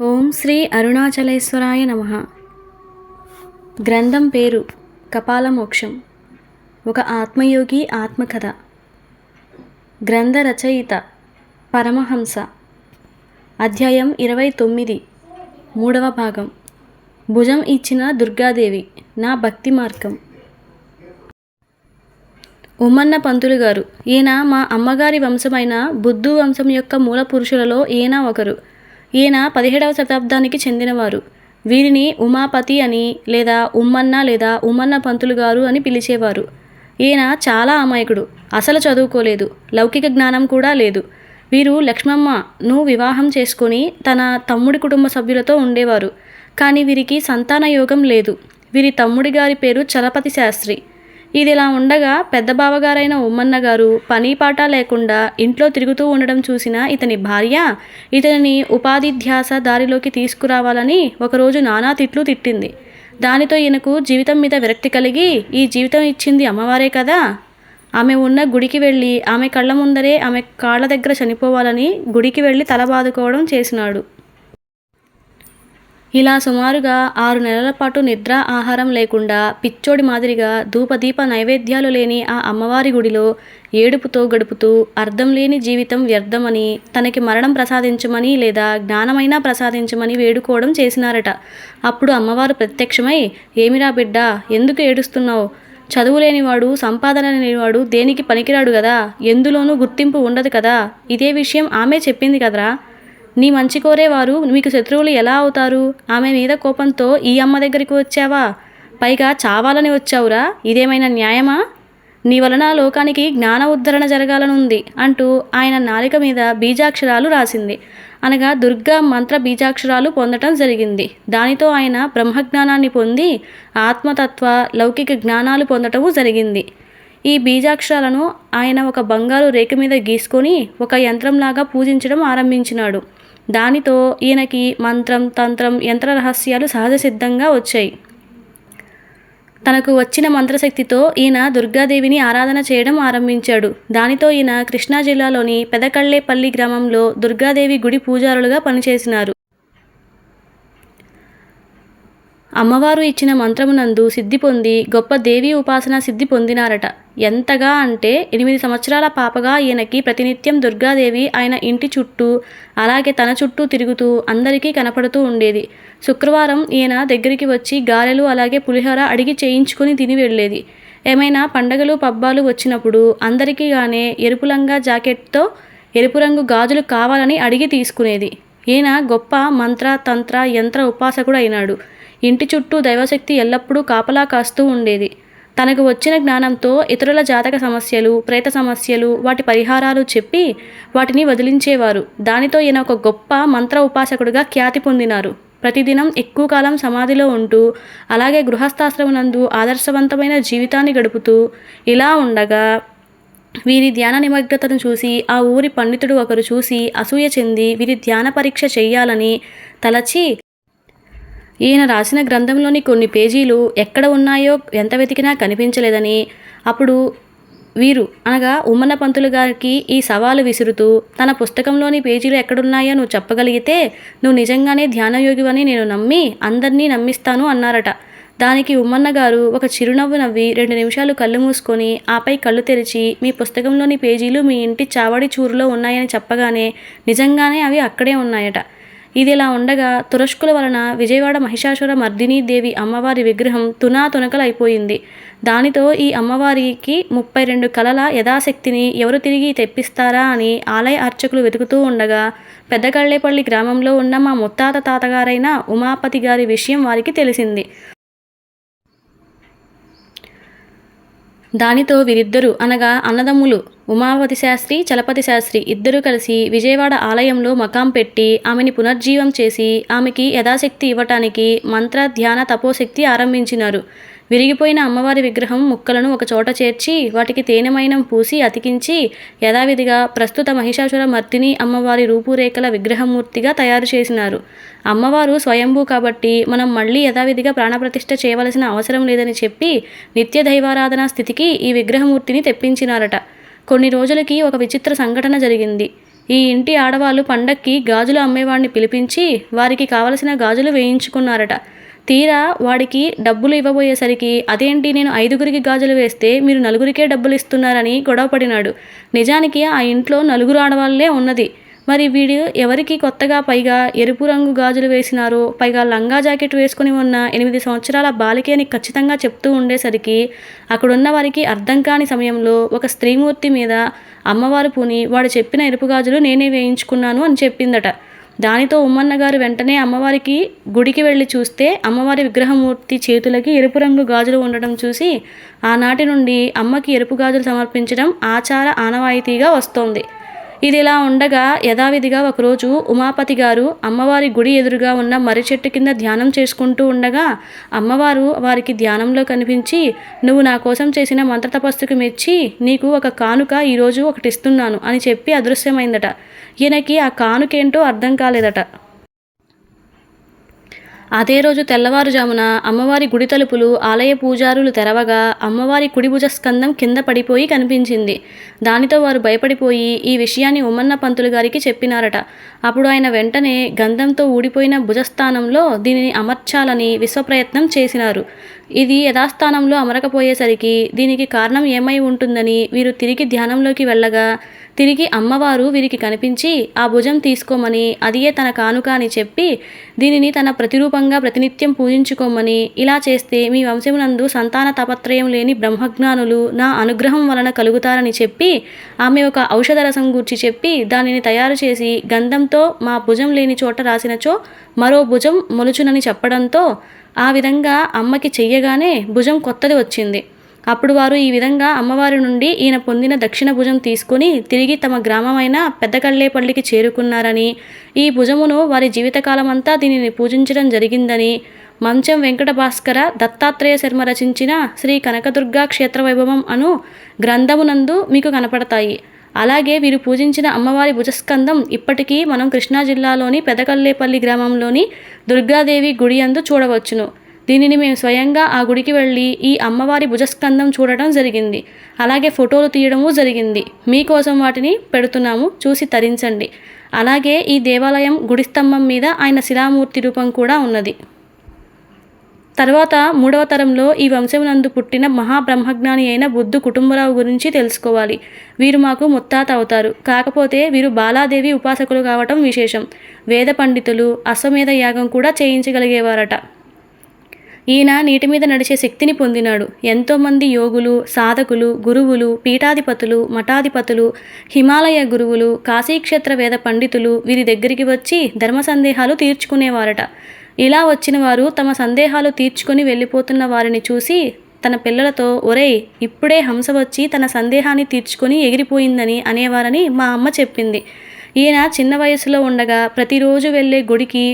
ఓం శ్రీ అరుణాచలేశ్వరాయ నమ. గ్రంథం పేరు కపాలమోక్షం. ఒక ఆత్మయోగి ఆత్మకథ. గ్రంథ రచయిత పరమహంస. అధ్యాయం ఇరవై తొమ్మిది మూడవ భాగం. భుజం ఇచ్చిన దుర్గాదేవి నా భక్తి మార్గం. ఉమ్మన్న పంతులు గారు ఈయన మా అమ్మగారి వంశమైన బుద్ధు వంశం యొక్క మూల పురుషులలో ఈయన ఒకరు. ఈయన పదిహేడవ శతాబ్దానికి చెందినవారు. వీరిని ఉమాపతి అని లేదా ఉమ్మన్న లేదా ఉమ్మన్న పంతులు గారు అని పిలిచేవారు. ఈయన చాలా అమాయకుడు అసలు చదువుకోలేదు లౌకిక జ్ఞానం కూడా లేదు. వీరు లక్ష్మమ్మను వివాహం చేసుకొని తన తమ్ముడి కుటుంబ సభ్యులతో ఉండేవారు. కానీ వీరికి సంతాన యోగం లేదు. వీరి తమ్ముడి గారి పేరు చలపతి శాస్త్రి. ఇదిలా ఉండగా పెద్ద బావగారైన ఉమ్మన్న గారు పని పాట లేకుండా ఇంట్లో తిరుగుతూ ఉండడం చూసిన ఇతని భార్య ఇతనిని ఉపాధి ధ్యాస దారిలోకి తీసుకురావాలని ఒకరోజు నానా తిట్లు తిట్టింది. దానితో ఈయనకు జీవితం మీద విరక్తి కలిగి ఈ జీవితం ఇచ్చింది అమ్మవారే కదా? ఆమె ఉన్న గుడికి వెళ్ళి ఆమె కళ్ళ ముందరే ఆమె కాళ్ళ దగ్గర చనిపోవాలని గుడికి వెళ్ళి తల బాదుకోవడం చేసినాడు. ఇలా సుమారుగా ఆరు నెలల పాటు నిద్ర ఆహారం లేకుండా పిచ్చోడి మాదిరిగా ధూపదీప నైవేద్యాలు లేని ఆ అమ్మవారి గుడిలో ఏడుపుతో గడుపుతూ అర్థం లేని జీవితం వ్యర్థమని తనకి మరణం ప్రసాదించమని లేదా జ్ఞానమైనా ప్రసాదించమని వేడుకోవడం చేసినారట. అప్పుడు అమ్మవారు ప్రత్యక్షమై ఏమిరా బిడ్డ ఎందుకు ఏడుస్తున్నావు? చదువు లేనివాడు సంపాదన లేనివాడు దేనికి పనికిరాడు కదా? ఎందులోనూ గుర్తింపు ఉండదు కదా? ఇదే విషయం ఆమె చెప్పింది కదరా? నీ మంచి కోరేవారు మీకు శత్రువులు ఎలా అవుతారు? ఆమె మీద కోపంతో ఈ అమ్మ దగ్గరికి వచ్చావా? పైగా చావాలని వచ్చావురా ఇదేమైనా న్యాయమా? నీ వలన లోకానికి జ్ఞాన ఉద్ధరణ జరగాలనుంది అంటూ ఆయన నాలిక మీద బీజాక్షరాలు రాసింది. అనగా దుర్గా మంత్ర బీజాక్షరాలు పొందటం జరిగింది. దానితో ఆయన బ్రహ్మజ్ఞానాన్ని పొంది ఆత్మతత్వ లౌకిక జ్ఞానాలు పొందటము జరిగింది. ఈ బీజాక్షరాలను ఆయన ఒక బంగారు రేఖ మీద గీసుకొని ఒక యంత్రంలాగా పూజించడం ఆరంభించినాడు. దానితో ఈయనకి మంత్రం తంత్రం యంత్ర రహస్యాలు సహజ సిద్ధంగా వచ్చాయి. తనకు వచ్చిన మంత్రశక్తితో ఈయన దుర్గాదేవిని ఆరాధన చేయడం ఆరంభించాడు. దానితో ఈయన కృష్ణా జిల్లాలోని పెదకళ్ళేపల్లి గ్రామంలో దుర్గాదేవి గుడి పూజారులుగా పనిచేసినారు. అమ్మవారు ఇచ్చిన మంత్రమునందు సిద్ధి పొంది గొప్ప దేవి ఉపాసన సిద్ధి పొందినారట. ఎంతగా అంటే ఎనిమిది సంవత్సరాల పాపగా ఈయనకి ప్రతినిత్యం దుర్గాదేవి ఆయన ఇంటి చుట్టూ అలాగే తన చుట్టూ తిరుగుతూ అందరికీ కనపడుతూ ఉండేది. శుక్రవారం ఈయన దగ్గరికి వచ్చి గారెలు అలాగే పులిహోర అడిగి చేయించుకొని తిని వెళ్ళేది. ఏమైనా పండగలు పబ్బాలు వచ్చినప్పుడు అందరికీ గానే ఎరుపు లంగా జాకెట్తో ఎరుపు రంగు గాజులు కావాలని అడిగి తీసుకునేది. ఈయన గొప్ప మంత్ర తంత్ర యంత్ర ఉపాసకుడు అయినాడు. ఇంటి చుట్టూ దైవశక్తి ఎల్లప్పుడూ కాపలా కాస్తూ ఉండేది. తనకు వచ్చిన జ్ఞానంతో ఇతరుల జాతక సమస్యలు ప్రేత సమస్యలు వాటి పరిహారాలు చెప్పి వాటిని వదిలించేవారు. దానితో ఈయన ఒక గొప్ప మంత్ర ఉపాసకుడిగా ఖ్యాతి పొందినారు. ప్రతిదినం ఎక్కువ కాలం సమాధిలో ఉంటూ అలాగే గృహస్థాశ్రమనందు ఆదర్శవంతమైన జీవితాన్ని గడుపుతూ ఇలా ఉండగా వీరి ధ్యాన నిమగ్నతను చూసి ఆ ఊరి పండితుడు ఒకరు చూసి అసూయ చెంది వీరి ధ్యాన పరీక్ష చేయాలని తలచి ఈయన రాసిన గ్రంథంలోని కొన్ని పేజీలు ఎక్కడ ఉన్నాయో ఎంత వెతికినా కనిపించలేదని. అప్పుడు వీరు అనగా ఉమ్మన పంతులు గారికి ఈ సవాలు విసురుతూ తన పుస్తకంలోని పేజీలు ఎక్కడున్నాయో నువ్వు చెప్పగలిగితే నువ్వు నిజంగానే ధ్యానయోగివని నేను నమ్మి అందరినీ నమ్మిస్తాను అన్నారట. దానికి ఉమ్మన్న గారు ఒక చిరునవ్వు నవ్వి రెండు నిమిషాలు కళ్ళు మూసుకొని ఆపై కళ్ళు తెరిచి మీ పుస్తకంలోని పేజీలు మీ ఇంటి చావడి చూరులో ఉన్నాయని చెప్పగానే నిజంగానే అవి అక్కడే ఉన్నాయట. ఇది ఇలా ఉండగా తురష్కుల వలన విజయవాడ మహిషాసుర మర్దినీ దేవి అమ్మవారి విగ్రహం తునా తునకలైపోయింది దానితో ఈ అమ్మవారికి ముప్పై రెండు కలల యథాశక్తిని ఎవరు తిరిగి తెప్పిస్తారా అని ఆలయ అర్చకులు వెతుకుతూ ఉండగా పెద్దకళ్ళేపల్లి గ్రామంలో ఉన్న మా ముత్తాత తాతగారైన ఉమాపతి గారి విషయం వారికి తెలిసింది. దానితో వీరిద్దరూ అనగా అన్నదమ్ములు ఉమావతి శాస్త్రి చలపతి శాస్త్రి ఇద్దరూ కలిసి విజయవాడ ఆలయంలో మకాం పెట్టి ఆమెని పునర్జీవం చేసి ఆమెకి యథాశక్తి ఇవ్వటానికి మంత్ర ధ్యాన తపోశక్తి ఆరంభించినారు. విరిగిపోయిన అమ్మవారి విగ్రహం ముక్కలను ఒక చోట చేర్చి వాటికి తేనెమైనం పూసి అతికించి యథావిధిగా ప్రస్తుత మహిషాసుర మర్తిని అమ్మవారి రూపురేఖల విగ్రహమూర్తిగా తయారు చేసినారు. అమ్మవారు స్వయంభూ కాబట్టి మనం మళ్ళీ యథావిధిగా ప్రాణప్రతిష్ఠ చేయవలసిన అవసరం లేదని చెప్పి నిత్య దైవారాధనా స్థితికి ఈ విగ్రహమూర్తిని తెప్పించినారట. కొన్ని రోజులకి ఒక విచిత్ర సంఘటన జరిగింది. ఈ ఇంటి ఆడవాళ్ళు పండక్కి గాజులు అమ్మేవాడిని పిలిపించి వారికి కావలసిన గాజులు వేయించుకున్నారట. తీరా వాడికి డబ్బులు ఇవ్వబోయేసరికి అదేంటి నేను ఐదుగురికి గాజులు వేస్తే మీరు నలుగురికే డబ్బులు ఇస్తున్నారని గొడవపడినాడు. నిజానికి ఆ ఇంట్లో నలుగురు ఆడవాళ్ళే ఉన్నది. మరి వీడు ఎవరికి కొత్తగా పైగా ఎరుపు రంగు గాజులు వేసినారో పైగా లంగా జాకెట్ వేసుకుని ఉన్న ఎనిమిది సంవత్సరాల బాలిక అని ఖచ్చితంగా చెప్తూ ఉండేసరికి అక్కడున్న వారికి అర్థం కాని సమయంలో ఒక స్త్రీమూర్తి మీద అమ్మవారు పూని వాడు చెప్పిన ఎరుపు గాజులు నేనే వేయించుకున్నాను అని చెప్పిందట. దానితో ఉమ్మన్న గారు వెంటనే అమ్మవారికి గుడికి వెళ్ళి చూస్తే అమ్మవారి విగ్రహమూర్తి చేతులకి ఎరుపు రంగు గాజులు ఉండడం చూసి ఆనాటి నుండి అమ్మకి ఎరుపు గాజులు సమర్పించడం ఆచార ఆనవాయితీగా వస్తోంది. ఇది ఇలా ఉండగా యథావిధిగా ఒకరోజు ఉమాపతి గారు అమ్మవారి గుడి ఎదురుగా ఉన్న మర్రి చెట్టు కింద ధ్యానం చేసుకుంటూ ఉండగా అమ్మవారు వారికి ధ్యానంలో కనిపించి నువ్వు నా కోసం చేసిన మంత్రతపస్సుకు మెచ్చి నీకు ఒక కానుక ఈరోజు ఒకటి ఇస్తున్నాను అని చెప్పి అదృశ్యమైందట. ఈయనకి ఆ కానుకేంటో అర్థం కాలేదట. అదే రోజు తెల్లవారుజామున అమ్మవారి గుడి తలుపులు ఆలయ పూజారులు తెరవగా అమ్మవారి కుడిభుజ స్కందం కింద పడిపోయి కనిపించింది. దానితో వారు భయపడిపోయి ఈ విషయాన్ని ఉమ్మన్న పంతులు గారికి చెప్పినారట. అప్పుడు ఆయన వెంటనే గంధంతో ఊడిపోయిన భుజస్థానంలో దీనిని అమర్చాలని విశ్వప్రయత్నం చేసినారు. ఇది యథాస్థానంలో అమరకపోయేసరికి దీనికి కారణం ఏమై ఉంటుందని వీరు తిరిగి ధ్యానంలోకి వెళ్ళగా తిరిగి అమ్మవారు వీరికి కనిపించి ఆ భుజం తీసుకోమని అదియే తన కానుక అని చెప్పి దీనిని తన ప్రతిరూపంగా ప్రతినిత్యం పూజించుకోమని ఇలా చేస్తే మీ వంశమునందు సంతాన తపత్రయం లేని బ్రహ్మజ్ఞానులు నా అనుగ్రహం వలన కలుగుతారని చెప్పి ఆమె ఒక ఔషధ రసం గూర్చి చెప్పి దానిని తయారు చేసి గంధంతో మా భుజం లేని చోట రాసినచో మరో భుజం మొలుచునని చెప్పడంతో ఆ విధంగా అమ్మకి చెయ్యగానే భుజం కొత్తది వచ్చింది. అప్పుడు వారు ఈ విధంగా అమ్మవారి నుండి ఈయన పొందిన దక్షిణ భుజం తీసుకుని తిరిగి తమ గ్రామమైన పెద్దకల్లేపల్లికి చేరుకున్నారని. ఈ భుజమును వారి జీవితకాలమంతా దీనిని పూజించడం జరిగిందని. మంచం వెంకట భాస్కర దత్తాత్రేయ శర్మ రచించిన శ్రీ కనకదుర్గా క్షేత్ర వైభవం అను గ్రంథమునందు మీకు కనపడతాయి. అలాగే వీరు పూజించిన అమ్మవారి భుజస్కందం ఇప్పటికీ మనం కృష్ణా జిల్లాలోని పెదకల్లేపల్లి గ్రామంలోని దుర్గాదేవి గుడి అందు చూడవచ్చును. దీనిని మేము స్వయంగా ఆ గుడికి వెళ్ళి ఈ అమ్మవారి భుజస్కందం చూడటం జరిగింది. అలాగే ఫోటోలు తీయడము జరిగింది. మీకోసం వాటిని పెడుతున్నాము. చూసి తరించండి. అలాగే ఈ దేవాలయం గుడి స్తంభం మీద ఆయన శిలామూర్తి రూపం కూడా ఉన్నది. తర్వాత మూడవ తరంలో ఈ వంశమునందు పుట్టిన మహాబ్రహ్మజ్ఞాని అయిన బుద్ధు కుటుంబరావు గురించి తెలుసుకోవాలి. వీరు మాకు ముత్తాత అవుతారు. కాకపోతే వీరు బాలాదేవి ఉపాసకులు కావటం విశేషం. వేద పండితులు అశ్వమేధ యాగం కూడా చేయించగలిగేవారట. ఈయన నీటి మీద నడిచే శక్తిని పొందినాడు. ఎంతోమంది యోగులు సాధకులు గురువులు పీఠాధిపతులు మఠాధిపతులు హిమాలయ గురువులు కాశీక్షేత్ర వేద పండితులు వీరి దగ్గరికి వచ్చి ధర్మ సందేహాలు తీర్చుకునేవారట. ఇలా వచ్చిన వారు తమ సందేహాలు తీర్చుకొని వెళ్ళిపోతున్న వారిని చూసి తన పిల్లలతో ఒరేయ్ ఇప్పుడే హంస వచ్చి తన సందేహాన్ని తీర్చుకొని ఎగిరిపోయిందని అనేవారని మా అమ్మ చెప్పింది. ఈయన చిన్న వయసులో ఉండగా ప్రతిరోజు వెళ్ళే గుడికి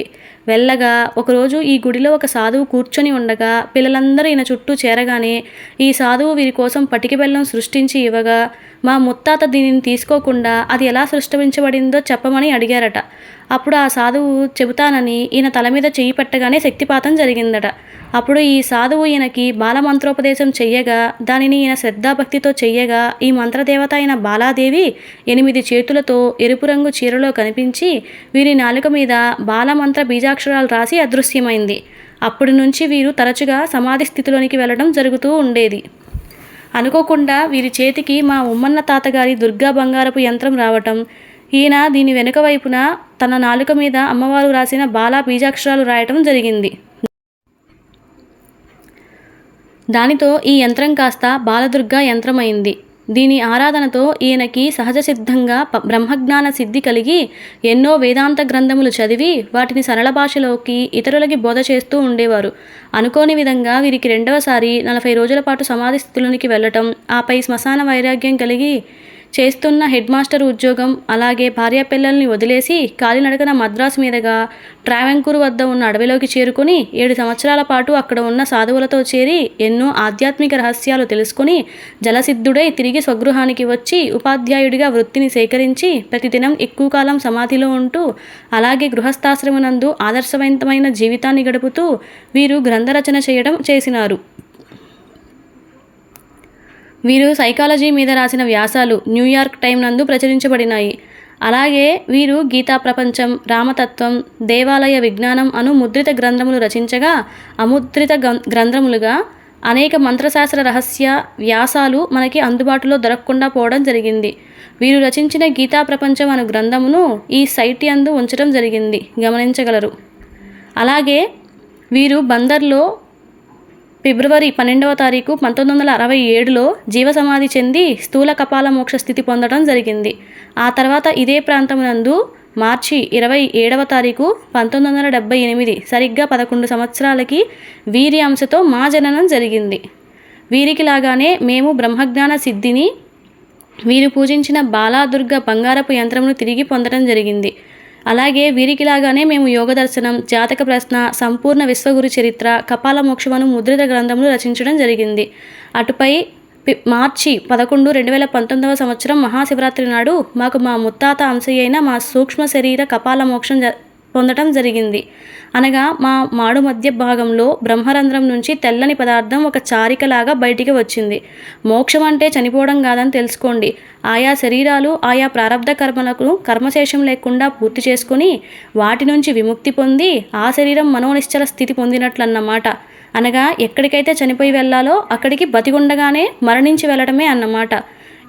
వెళ్ళగా ఒకరోజు ఈ గుడిలో ఒక సాధువు కూర్చొని ఉండగా పిల్లలందరూ ఈయన చుట్టూ చేరగానే ఈ సాధువు వీరి కోసం పటికి బెల్లం సృష్టించి ఇవ్వగా మా ముత్తాత దీనిని తీసుకోకుండా అది ఎలా సృష్టించబడిందో చెప్పమని అడిగారట. అప్పుడు ఆ సాధువు చెబుతానని ఈయన తల మీద చెయ్యి పెట్టగానే శక్తిపాతం జరిగిందట. అప్పుడు ఈ సాధువు ఈయనకి బాలమంత్రోపదేశం చెయ్యగా దానిని ఈయన శ్రద్ధాభక్తితో చెయ్యగా ఈ మంత్రదేవత అయిన బాలాదేవి ఎనిమిది చేతులతో ఎరుపు రంగు చీరలో కనిపించి వీరి నాలుక మీద బాలమంత్ర బీజాక్షరాలు రాసి అదృశ్యమైంది. అప్పటి నుంచి వీరు తరచుగా సమాధి స్థితిలోనికి వెళ్ళడం జరుగుతూ ఉండేది. అనుకోకుండా వీరి చేతికి మా ఉమ్మన్న తాతగారి దుర్గా బంగారపు యంత్రం రావటం ఈయన దీని వెనుక వైపున తన నాలుక మీద అమ్మవారు రాసిన బాలా బీజాక్షరాలు రాయటం జరిగింది. దానితో ఈ యంత్రం కాస్త బాలదుర్గా యంత్రమైంది. దీని ఆరాధనతో ఈయనకి సహజ సిద్ధంగా బ్రహ్మజ్ఞాన సిద్ధి కలిగి ఎన్నో వేదాంత గ్రంథములు చదివి వాటిని సరళ భాషలోకి ఇతరులకి బోధ చేస్తూ ఉండేవారు. అనుకోని విధంగా వీరికి రెండవసారి నలభై రోజుల పాటు సమాధి స్థితులనికి వెళ్ళటం ఆపై శ్మశాన వైరాగ్యం కలిగి చేస్తున్న హెడ్ మాస్టర్ ఉద్యోగం అలాగే భార్య పిల్లల్ని వదిలేసి కాలినడకన మద్రాసు మీదుగా ట్రావెంకూరు వద్ద ఉన్న అడవిలోకి చేరుకుని ఏడు సంవత్సరాల పాటు అక్కడ ఉన్న సాధువులతో చేరి ఎన్నో ఆధ్యాత్మిక రహస్యాలు తెలుసుకుని జలసిద్ధుడై తిరిగి స్వగృహానికి వచ్చి ఉపాధ్యాయుడిగా వృత్తిని సేకరించి ప్రతిదినం ఎక్కువ కాలం సమాధిలో ఉంటూ అలాగే గృహస్థాశ్రమనందు ఆదర్శవంతమైన జీవితాన్ని గడుపుతూ వీరు గ్రంథరచన చేయడం చేసినారు. వీరు సైకాలజీ మీద రాసిన వ్యాసాలు న్యూయార్క్ టైం నందు ప్రచురించబడినాయి. అలాగే వీరు గీతా ప్రపంచం రామతత్వం దేవాలయ విజ్ఞానం అను ముద్రిత గ్రంథములు రచించగా అముద్రిత గ్రం- గ్రంథములుగా అనేక మంత్రశాస్త్ర రహస్య వ్యాసాలు మనకి అందుబాటులో దొరకకుండా పోవడం జరిగింది. వీరు రచించిన గీతా ప్రపంచం అను గ్రంథమును ఈ సైట్ యందు ఉంచడం జరిగింది. గమనించగలరు. అలాగే వీరు బందర్లో ఫిబ్రవరి పన్నెండవ తారీఖు పంతొమ్మిది వందల అరవై ఏడులో జీవసమాధి చెంది స్థూల కపాల మోక్ష స్థితి పొందడం జరిగింది. ఆ తర్వాత ఇదే ప్రాంతమునందు మార్చి ఇరవై ఏడవ తారీఖు పంతొమ్మిది వందల డెబ్బై ఎనిమిది సరిగ్గా పదకొండు సంవత్సరాలకి వీరి అంశతో మా జననం జరిగింది. వీరికి లాగానే మేము బ్రహ్మజ్ఞాన సిద్ధిని వీరు పూజించిన బాలాదుర్గ బంగారపు యంత్రమును తిరిగి పొందడం జరిగింది. అలాగే వీరికిలాగానే మేము యోగ దర్శనం జాతక ప్రశ్న సంపూర్ణ విశ్వగురు చరిత్ర కపాల మోక్షమను ముద్రిత గ్రంథములు రచించడం జరిగింది. అటుపై పి- మార్చి పదకొండు రెండు వేల పంతొమ్మిదవ సంవత్సరం మహాశివరాత్రి నాడు మాకు మా ముత్తాత అంశయ్యైన మా సూక్ష్మ శరీర కపాల మోక్షం జ పొందటం జరిగింది. అనగా మా మాడు మధ్య భాగంలో బ్రహ్మరంధ్రం నుంచి తెల్లని పదార్థం ఒక చారికలాగా బయటికి వచ్చింది. మోక్షం అంటే చనిపోవడం కాదని తెలుసుకోండి. ఆయా శరీరాలు ఆయా ప్రారంధ కర్మలకు కర్మశేషం లేకుండా పూర్తి చేసుకొని వాటి నుంచి విముక్తి పొంది ఆ శరీరం మనోనిశ్చల స్థితి పొందినట్లన్నమాట. అనగా ఎక్కడికైతే చనిపోయి వెళ్ళాలో అక్కడికి బతికుండగానే మరణించి వెళ్ళడమే అన్నమాట.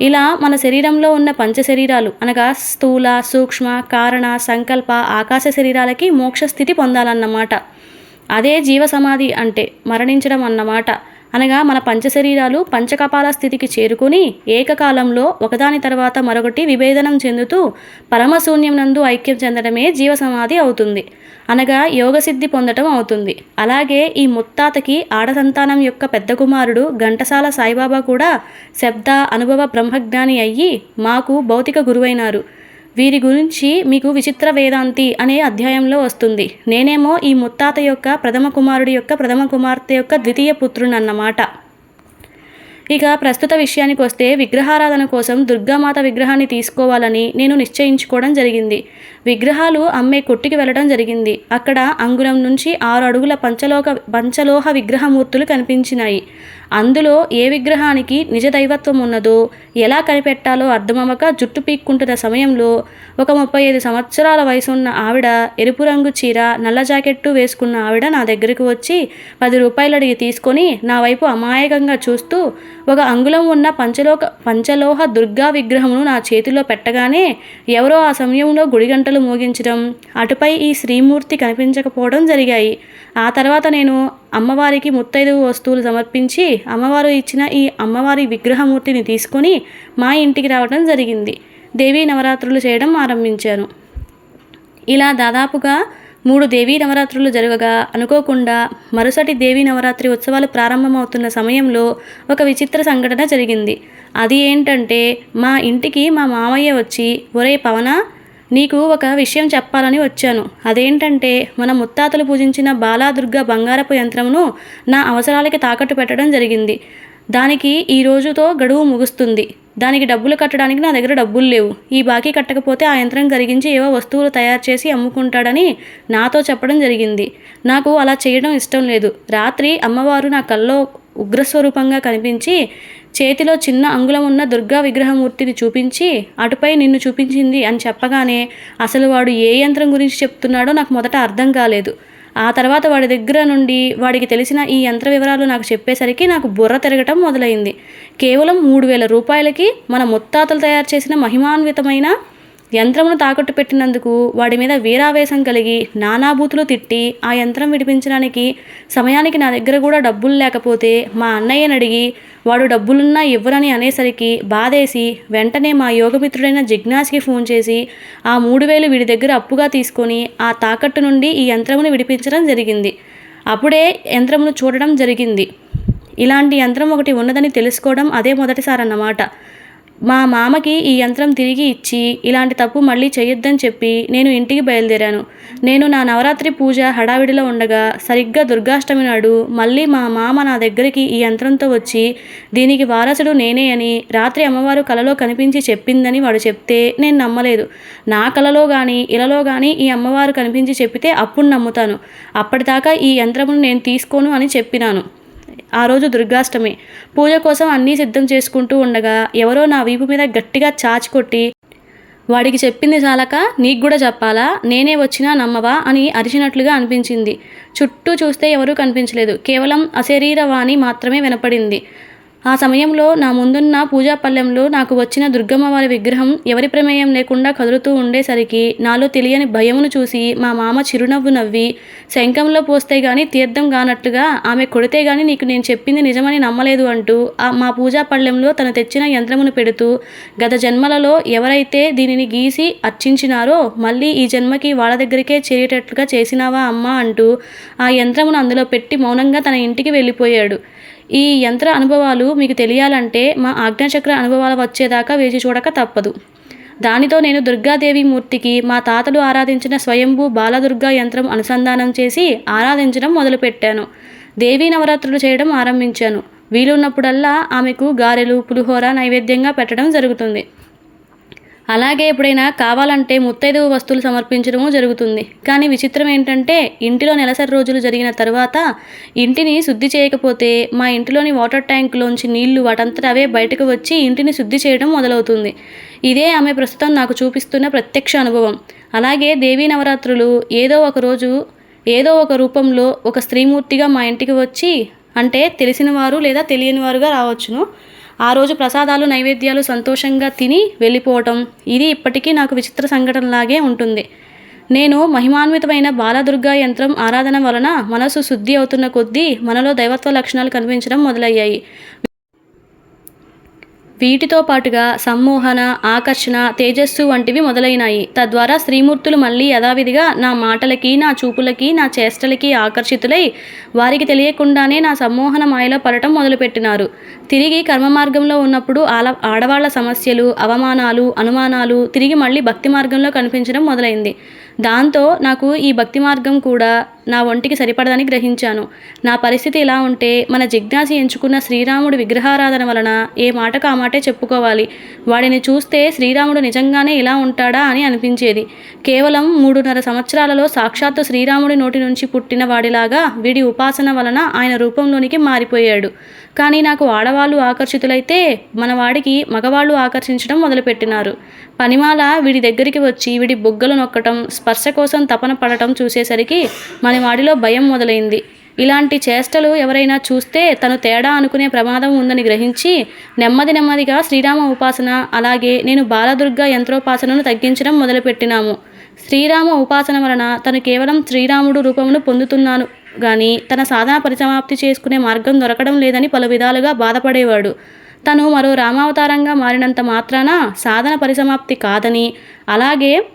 ఇలా మన శరీరంలో ఉన్న పంచ శరీరాలు అనగా స్థూల సూక్ష్మ కారణ సంకల్ప ఆకాశ శరీరాలకి మోక్ష స్థితి పొందాలన్నమాట. అదే జీవ సమాధి అంటే మరణించడం అన్నమాట. అనగా మన పంచశరీరాలు పంచకపాల స్థితికి చేరుకుని ఏకకాలంలో ఒకదాని తర్వాత మరొకటి విభేదనం చెందుతూ పరమశూన్యం నందు ఐక్యం చెందడమే జీవ సమాధి అవుతుంది. అనగా యోగసిద్ధి పొందటం అవుతుంది. అలాగే ఈ ముత్తాతకి ఆడసంతానం యొక్క పెద్ద కుమారుడు ఘంటసాల సాయిబాబా కూడా శబ్ద అనుభవ బ్రహ్మజ్ఞాని అయ్యి మాకు భౌతిక గురువైనారు. వీరి గురించి మీకు విచిత్ర వేదాంతి అనే అధ్యాయంలో వస్తుంది. నేనేమో ఈ ముత్తాత యొక్క ప్రథమ కుమారుడి యొక్క ప్రథమ కుమార్తె యొక్క ద్వితీయ పుత్రుని అన్నమాట ఇక ప్రస్తుత విషయానికి వస్తే విగ్రహారాధన కోసం దుర్గామాత విగ్రహాన్ని తీసుకోవాలని నేను నిశ్చయించుకోవడం జరిగింది. విగ్రహాలు అమ్మే కొట్టుకి వెళ్ళడం జరిగింది. అక్కడ అంగుళం నుంచి ఆరు అడుగుల పంచలోక పంచలోహ విగ్రహమూర్తులు కనిపించినాయి. అందులో ఏ విగ్రహానికి నిజ దైవత్వం ఉన్నదో ఎలా కనిపెట్టాలో అర్థమవక జుట్టు పీక్కుంటున్న సమయంలో ఒక ముప్పై ఐదు సంవత్సరాల వయసు ఉన్న ఆవిడ ఎరుపు రంగు చీర నల్ల జాకెట్టు వేసుకున్న ఆవిడ నా దగ్గరికి వచ్చి పది రూపాయలు అడిగి తీసుకొని నా వైపు అమాయకంగా చూస్తూ ఒక అంగుళం ఉన్న పంచలోక పంచలోహ దుర్గా విగ్రహమును నా చేతిలో పెట్టగానే ఎవరో ఆ సమయంలో గంటలు మోగించడం అటుపై ఈ శ్రీమూర్తి కనిపించకపోవడం జరిగాయి. ఆ తర్వాత నేను అమ్మవారికి ముత్తైదు వస్తువులు సమర్పించి అమ్మవారు ఇచ్చిన ఈ అమ్మవారి విగ్రహమూర్తిని తీసుకొని మా ఇంటికి రావడం జరిగింది. దేవీ నవరాత్రులు చేయడం ఆరంభించాను. ఇలా దాదాపుగా మూడు దేవీ నవరాత్రులు జరగగా అనుకోకుండా మరుసటి దేవీ నవరాత్రి ఉత్సవాలు ప్రారంభమవుతున్న సమయంలో ఒక విచిత్ర సంఘటన జరిగింది. అది ఏంటంటే మా ఇంటికి మా మామయ్య వచ్చి ఒరే పవన నీకు ఒక విషయం చెప్పాలని వచ్చాను. అదేంటంటే మన ముత్తాతలు పూజించిన బాలాదుర్గ బంగారపు యంత్రమును నా అవసరాలకి తాకట్టు పెట్టడం జరిగింది. దానికి ఈ రోజుతో గడువు ముగుస్తుంది. దానికి డబ్బులు కట్టడానికి నా దగ్గర డబ్బులు లేవు. ఈ బాకీ కట్టకపోతే ఆ యంత్రం కరిగించి ఏవో వస్తువులు తయారు చేసి అమ్ముకుంటాడని నాతో చెప్పడం జరిగింది. నాకు అలా చేయడం ఇష్టం లేదు. రాత్రి అమ్మవారు నా కల్లో ఉగ్రస్వరూపంగా కనిపించి చేతిలో చిన్న అంగుళం ఉన్న దుర్గా విగ్రహమూర్తిని చూపించి అటుపై నిన్ను చూపించింది అని చెప్పగానే అసలు వాడు ఏ యంత్రం గురించి చెప్తున్నాడో నాకు మొదట అర్థం కాలేదు. ఆ తర్వాత వాడి దగ్గర నుండి వాడికి తెలిసిన ఈ యంత్ర వివరాలు నాకు చెప్పేసరికి నాకు బుర్ర తిరగటం మొదలైంది. కేవలం మూడు వేల రూపాయలకి మన ముత్తాతలు తయారు చేసిన మహిమాన్వితమైన యంత్రమును తాకట్టు పెట్టినందుకు వాడి మీద వీరావేశం కలిగి నానాబూతులు తిట్టి ఆ యంత్రం విడిపించడానికి సమయానికి నా దగ్గర కూడా డబ్బులు లేకపోతే మా అన్నయ్యని అడిగి వాడు డబ్బులున్నా ఇవ్వరని అనేసరికి బాధేసి వెంటనే మా యోగమిత్రుడైన జిజ్ఞాస్కి ఫోన్ చేసి ఆ మూడు వేలు వీడి దగ్గర అప్పుగా తీసుకొని ఆ తాకట్టు నుండి ఈ యంత్రమును విడిపించడం జరిగింది. అప్పుడే యంత్రమును చూడడం జరిగింది. ఇలాంటి యంత్రం ఒకటి ఉన్నదని తెలుసుకోవడం అదే మొదటిసారి అన్నమాట మా మామకి ఈ యంత్రం తిరిగి ఇచ్చి ఇలాంటి తప్పు మళ్ళీ చేయొద్దని చెప్పి నేను ఇంటికి బయలుదేరాను. నేను నా నవరాత్రి పూజ హడావిడిలో ఉండగా సరిగ్గా దుర్గాష్టమి నాడు మళ్ళీ మా మామ నా దగ్గరికి ఈ యంత్రంతో వచ్చి దీనికి వారసుడు నేనే అని రాత్రి అమ్మవారు కలలో కనిపించి చెప్పిందని వాడు చెప్తే నేను నమ్మలేదు. నా కలలో కానీ ఇలలో కానీ ఈ అమ్మవారు కనిపించి చెప్పితే అప్పుడు నమ్ముతాను. అప్పటిదాకా ఈ యంత్రమును నేను తీసుకోను అని చెప్పినాను. ఆ రోజు దుర్గాష్టమి. పూజ కోసం అన్నీ సిద్ధం చేసుకుంటూ ఉండగా ఎవరో నా వీపు మీద గట్టిగా చాచి కొట్టి వాడికి చెప్పింది చాలక నీకు కూడా చెప్పాలా? నేనే వచ్చినా నమ్మవా? అని అరిచినట్లుగా అనిపించింది. చుట్టూ చూస్తే ఎవరూ కనిపించలేదు. కేవలం అశరీరవాణి మాత్రమే వినపడింది. ఆ సమయంలో నా ముందున్న పూజా పల్లెంలో నాకు వచ్చిన దుర్గమ్మ వారి విగ్రహం ఎవరి ప్రమేయం లేకుండా కదులుతూ ఉండేసరికి నాలో తెలియని భయమును చూసి మా మామ చిరునవ్వు నవ్వి శంఖంలో పోస్తే గాని తీర్థం కానట్లుగా ఆమె కొడితే గాని నీకు నేను చెప్పింది నిజమని నమ్మలేదు అంటూ ఆ మా పూజా పళ్ళెంలో తను తెచ్చిన యంత్రమును పెడుతూ గత జన్మలలో ఎవరైతే దీనిని గీసి అర్చించినారో మళ్ళీ ఈ జన్మకి వాళ్ళ దగ్గరికే చేరేటట్లుగా చేసినావా అమ్మా అంటూ ఆ యంత్రమును అందులో పెట్టి మౌనంగా తన ఇంటికి వెళ్ళిపోయాడు. ఈ యంత్ర అనుభవాలు మీకు తెలియాలంటే మా ఆజ్ఞాచక్ర అనుభవాలు వచ్చేదాకా వేచి చూడక తప్పదు. దానితో నేను దుర్గాదేవి మూర్తికి మా తాతలు ఆరాధించిన స్వయంభూ బాలదుర్గా యంత్రం అనుసంధానం చేసి ఆరాధించడం మొదలుపెట్టాను. దేవీ నవరాత్రులు చేయడం ఆరంభించాను. వీలున్నప్పుడల్లా ఆమెకు గారెలు పులిహోర నైవేద్యంగా పెట్టడం జరుగుతుంది. అలాగే ఎప్పుడైనా కావాలంటే ముత్తైదువు వస్తువులు సమర్పించడము జరుగుతుంది. కానీ విచిత్రం ఏంటంటే ఇంటిలో నెలసరి రోజులు జరిగిన తర్వాత ఇంటిని శుద్ధి చేయకపోతే మా ఇంటిలోని వాటర్ ట్యాంక్లోంచి నీళ్ళు వాటంతట అవే బయటకు వచ్చి ఇంటిని శుద్ధి చేయడం మొదలవుతుంది. ఇదే ఆమె ప్రస్తుతం నాకు చూపిస్తున్న ప్రత్యక్ష అనుభవం. అలాగే దేవీ నవరాత్రులు ఏదో ఒక రోజు ఏదో ఒక రూపంలో ఒక స్త్రీమూర్తిగా మా ఇంటికి వచ్చి అంటే తెలిసిన వారు లేదా తెలియని వారుగా రావచ్చును. ఆ రోజు ప్రసాదాలు నైవేద్యాలు సంతోషంగా తిని వెళ్ళిపోవటం. ఇది ఇప్పటికీ నాకు విచిత్ర సంఘటనలాగే ఉంటుంది. నేను మహిమాన్వితమైన బాలదుర్గా యంత్రం ఆరాధన వలన మనసు శుద్ధి అవుతున్న కొద్దీ మనలో దైవత్వ లక్షణాలు కనిపించడం మొదలయ్యాయి. వీటితో పాటుగా సమ్మోహన ఆకర్షణ తేజస్సు వంటివి మొదలైనాయి. తద్వారా శ్రీమూర్తులు మళ్ళీ యథావిధిగా నా మాటలకి నా చూపులకి నా చేష్టలకి ఆకర్షితులై వారికి తెలియకుండానే నా సమ్మోహన మాయలో పడటం మొదలుపెట్టినారు. తిరిగి కర్మ మార్గంలో ఉన్నప్పుడు ఆల ఆడవాళ్ళ సమస్యలు అవమానాలు అనుమానాలు తిరిగి మళ్ళీ భక్తి మార్గంలో కనిపించడం మొదలైంది. దాంతో నాకు ఈ భక్తి మార్గం కూడా నా ఒంటికి సరిపడదని గ్రహించాను. నా పరిస్థితి ఇలా ఉంటే మన జిజ్ఞాసి ఎంచుకున్న శ్రీరాముడి విగ్రహారాధన వలన ఏ మాటకు ఆ మాటే చెప్పుకోవాలి. వాడిని చూస్తే శ్రీరాముడు నిజంగానే ఇలా ఉంటాడా అని అనిపించేది. కేవలం మూడున్నర సంవత్సరాలలో సాక్షాత్తు శ్రీరాముడి నోటి నుంచి పుట్టిన వాడిలాగా వీడి ఉపాసన వలన ఆయన రూపంలోనికి మారిపోయాడు. కానీ నాకు ఆడవాళ్ళు ఆకర్షితులైతే మన వాడికి మగవాళ్ళు ఆకర్షించడం మొదలుపెట్టినారు. పనిమాల వీడి దగ్గరికి వచ్చి వీడి బుగ్గలు నొక్కటం స్పర్శ కోసం తపన పడటం చూసేసరికి మన వాడిలో భయం మొదలైంది. ఇలాంటి చేష్టలు ఎవరైనా చూస్తే తను తేడా అనుకునే ప్రమాదం ఉందని గ్రహించి నెమ్మది నెమ్మదిగా శ్రీరామ ఉపాసన అలాగే నేను బాలదుర్గ యంత్రోపాసనను తగ్గించడం మొదలుపెట్టినాము. శ్రీరామ ఉపాసన వలన తను కేవలం శ్రీరాముడు రూపమును పొందుతున్నాను. కానీ తన సాధన పరిసమాప్తి చేసుకునే మార్గం దొరకడం లేదని పలు విధాలుగా బాధపడేవాడు. తను మరో రామావతారంగా మారినంత మాత్రాన సాధన పరిసమాప్తి కాదని అలాగే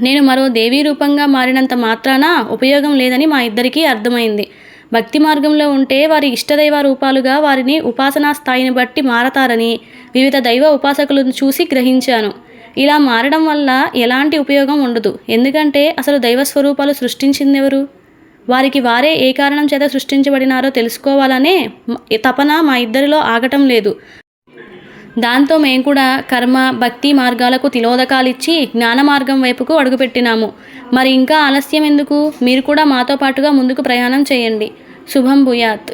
నేను మరో దేవీ రూపంగా మారినంత మాత్రాన ఉపయోగం లేదని మా ఇద్దరికీ అర్థమైంది. భక్తి మార్గంలో ఉంటే వారి ఇష్టదైవ రూపాలుగా వారిని ఉపాసనా స్థాయిని బట్టి మారతారని వివిధ దైవ ఉపాసకులను చూసి గ్రహించాను. ఇలా మారడం వల్ల ఎలాంటి ఉపయోగం ఉండదు. ఎందుకంటే అసలు దైవ స్వరూపాలు సృష్టించిందెవరు? వారికి వారే ఏ కారణం చేత సృష్టించబడినారో తెలుసుకోవాలనే తపన మా ఇద్దరిలో ఆగటం లేదు. దాంతో మేము కూడా కర్మ భక్తి మార్గాలకు తిలోదకాలిచ్చి జ్ఞాన మార్గం వైపుకు అడుగుపెట్టినాము. మరి ఇంకా ఆలస్యం ఎందుకు? మీరు కూడా మాతో పాటుగా ముందుకు ప్రయాణం చేయండి. శుభం భూయాత్.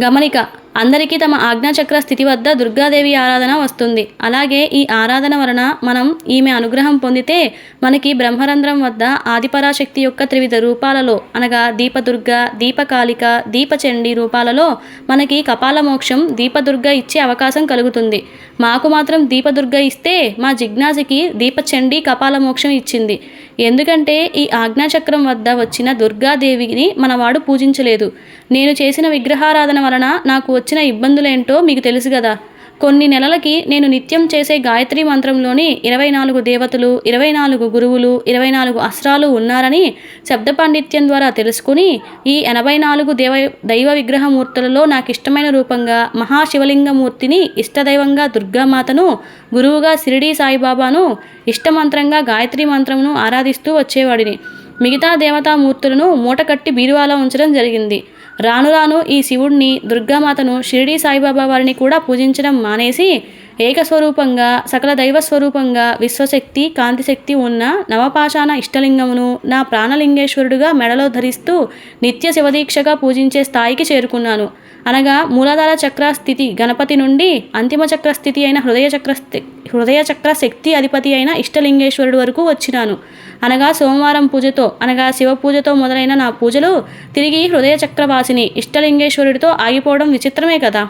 గమనిక అందరికీ తమ ఆజ్ఞాచక్ర స్థితి వద్ద దుర్గాదేవి ఆరాధన వస్తుంది. అలాగే ఈ ఆరాధన వలన మనం ఈమె అనుగ్రహం పొందితే మనకి బ్రహ్మరంధ్రం వద్ద ఆదిపరాశక్తి యొక్క త్రివిధ రూపాలలో అనగా దీపదుర్గ దీపకాలిక దీపచండి రూపాలలో మనకి కపాల మోక్షం దీపదుర్గ ఇచ్చే అవకాశం కలుగుతుంది. మాకు మాత్రం దీపదుర్గ ఇస్తే మా జిజ్ఞాసికి దీపచండి కపాల మోక్షం ఇచ్చింది. ఎందుకంటే ఈ ఆజ్ఞాచక్రం వద్ద వచ్చిన దుర్గాదేవిని మనవాడు పూజించలేదు. నేను చేసిన విగ్రహారాధన వలన నాకు వచ్చిన ఇబ్బందులేంటో మీకు తెలుసు కదా కొన్ని నెలలకి నేను నిత్యం చేసే గాయత్రి మంత్రంలోని ఇరవై నాలుగు దేవతలు ఇరవై నాలుగు గురువులు ఇరవై నాలుగు అస్త్రాలు ఉన్నారని శబ్ద పాండిత్యం ద్వారా తెలుసుకుని ఈ ఎనభై నాలుగు దేవ దైవ విగ్రహమూర్తులలో నాకు ఇష్టమైన రూపంగా మహాశివలింగమూర్తిని ఇష్టదైవంగా దుర్గామాతను గురువుగా షిరిడీ సాయిబాబాను ఇష్టమంత్రంగా గాయత్రి మంత్రమును ఆరాధిస్తూ వచ్చేవాడిని. మిగతా దేవతామూర్తులను మూటకట్టి బీరువాలో ఉంచడం జరిగింది. రాను రాను ఈ శివుడిని దుర్గామాతను షిరిడి సాయిబాబా వారిని కూడా పూజించడం మానేసి ఏకస్వరూపంగా సకల దైవ స్వరూపంగా విశ్వశక్తి కాంతిశక్తి ఉన్న నవపాషాణ ఇష్టలింగమును నా ప్రాణలింగేశ్వరుడుగా మెడలో ధరిస్తూ నిత్య శివదీక్షగా పూజించే స్థాయికి చేరుకున్నాను. అనగా మూలాధార చక్ర స్థితి గణపతి నుండి అంతిమ చక్ర స్థితి అయిన హృదయ చక్ర హృదయ చక్ర శక్తి అధిపతి అయిన ఇష్టలింగేశ్వరుడు వరకు వచ్చినాను. అనగా సోమవారం పూజతో అనగా శివ పూజతో మొదలైన నా పూజలు తిరిగి హృదయ చక్రవాసిని ఇష్టలింగేశ్వరుడితో ఆగిపోవడం విచిత్రమే కదా!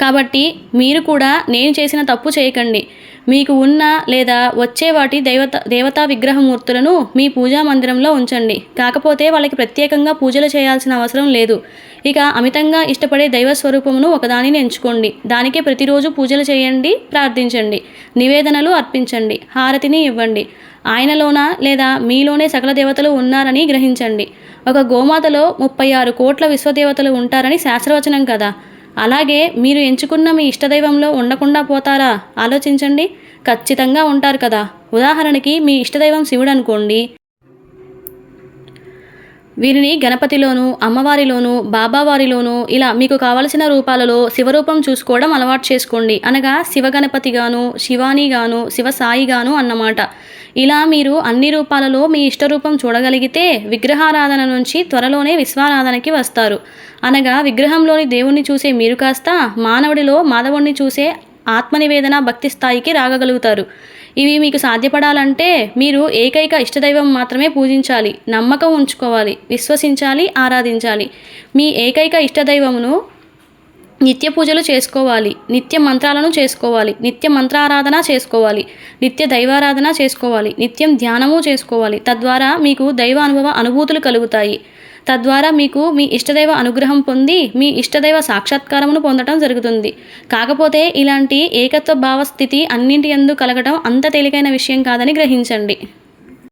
కాబట్టి మీరు కూడా నేను చేసిన తప్పు చేయకండి. మీకు ఉన్న లేదా వచ్చే వాటి దైవత దేవతా విగ్రహమూర్తులను మీ పూజా మందిరంలో ఉంచండి. కాకపోతే వాళ్ళకి ప్రత్యేకంగా పూజలు చేయాల్సిన అవసరం లేదు. ఇక అమితంగా ఇష్టపడే దైవ స్వరూపమును ఒకదానిని ఎంచుకోండి. దానికే ప్రతిరోజు పూజలు చేయండి ప్రార్థించండి. నివేదనలు అర్పించండి హారతిని ఇవ్వండి. ఆయనలోన లేదా మీలోనే సకల దేవతలు ఉన్నారని గ్రహించండి. ఒక గోమాతలో ముప్పై ఆరు కోట్ల విశ్వదేవతలు ఉంటారని శాస్త్రవచనం కదా. అలాగే మీరు ఎంచుకున్న మీ ఇష్టదైవంలో ఉండకుండా పోతారా? ఆలోచించండి. ఖచ్చితంగా ఉంటారు కదా. ఉదాహరణకి మీ ఇష్టదైవం శివుడు అనుకోండి. వీరిని గణపతిలోను అమ్మవారిలోను బాబావారిలోను ఇలా మీకు కావలసిన రూపాలలో శివరూపం చూసుకోవడం అలవాటు చేసుకోండి. అనగా శివగణపతిగాను శివానిగాను శివ సాయిగాను అన్నమాట. ఇలా మీరు అన్ని రూపాలలో మీ ఇష్టరూపం చూడగలిగితే విగ్రహారాధన నుంచి త్వరలోనే విశ్వారాధనకి వస్తారు. అనగా విగ్రహంలోని దేవుణ్ణి చూసే మీరు కాస్త మానవుడిలో మాధవుణ్ణి చూసే ఆత్మనివేదన భక్తి స్థాయికి రాగలుగుతారు ఇవి మీకు సాధ్యపడాలంటే మీరు ఏకైక ఇష్టదైవం మాత్రమే పూజించాలి నమ్మకం ఉంచుకోవాలి విశ్వసించాలి ఆరాధించాలి. మీ ఏకైక ఇష్టదైవమును నిత్య పూజలు చేసుకోవాలి నిత్య మంత్రాలను చేసుకోవాలి నిత్య మంత్రారాధన చేసుకోవాలి నిత్య దైవారాధన చేసుకోవాలి నిత్యం ధ్యానము చేసుకోవాలి. తద్వారా మీకు దైవ అనుభవ అనుభూతులు కలుగుతాయి. తద్వారా మీకు మీ ఇష్టదైవ అనుగ్రహం పొంది మీ ఇష్టదైవ సాక్షాత్కారమును పొందడం జరుగుతుంది. కాకపోతే ఇలాంటి ఏకత్వ భావ స్థితి అన్నింటి యందు కలగటం అంత తేలికైన విషయం కాదని గ్రహించండి.